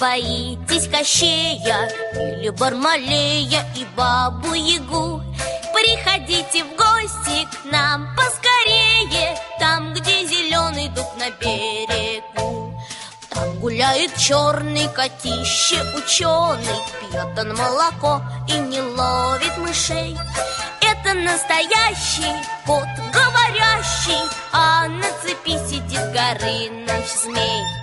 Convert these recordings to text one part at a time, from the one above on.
боитесь Кощея Или Бармалея и Бабу-Ягу Приходите в гости к нам поскорее Там, где зеленый дуб на берегу. Там гуляет черный котище ученый Пьет он молоко и не ловит мышей. Это настоящий кот говорящий А на цепи сидит Горыныч змей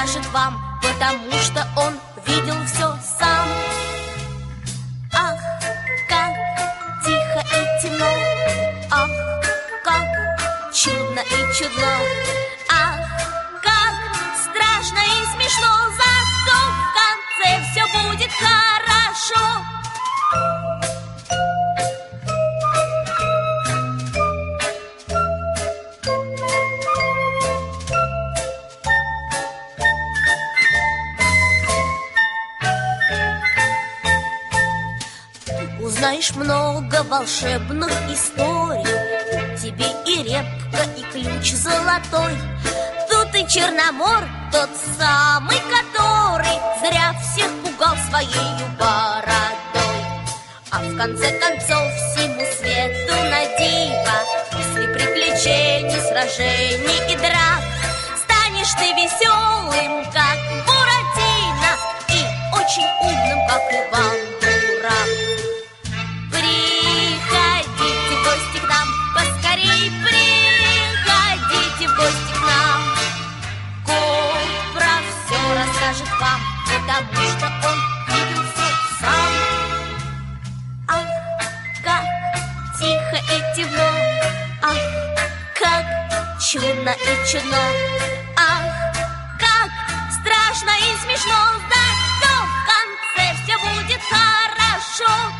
расскажет вам, потому что он видел все сам. Ах, как тихо и темно, ах, как чудно и чудно, Ты узнаешь много волшебных историй. Тебе и репка, и ключ золотой. Тут и Черномор, тот самый, который Зря всех пугал своей бородой. А в конце концов всему свету на диво После приключений, сражений и драк. Станешь ты веселым, как Буратино И очень умным, как Иван чудно и чудно, ах, как страшно и смешно, зато в конце все будет хорошо.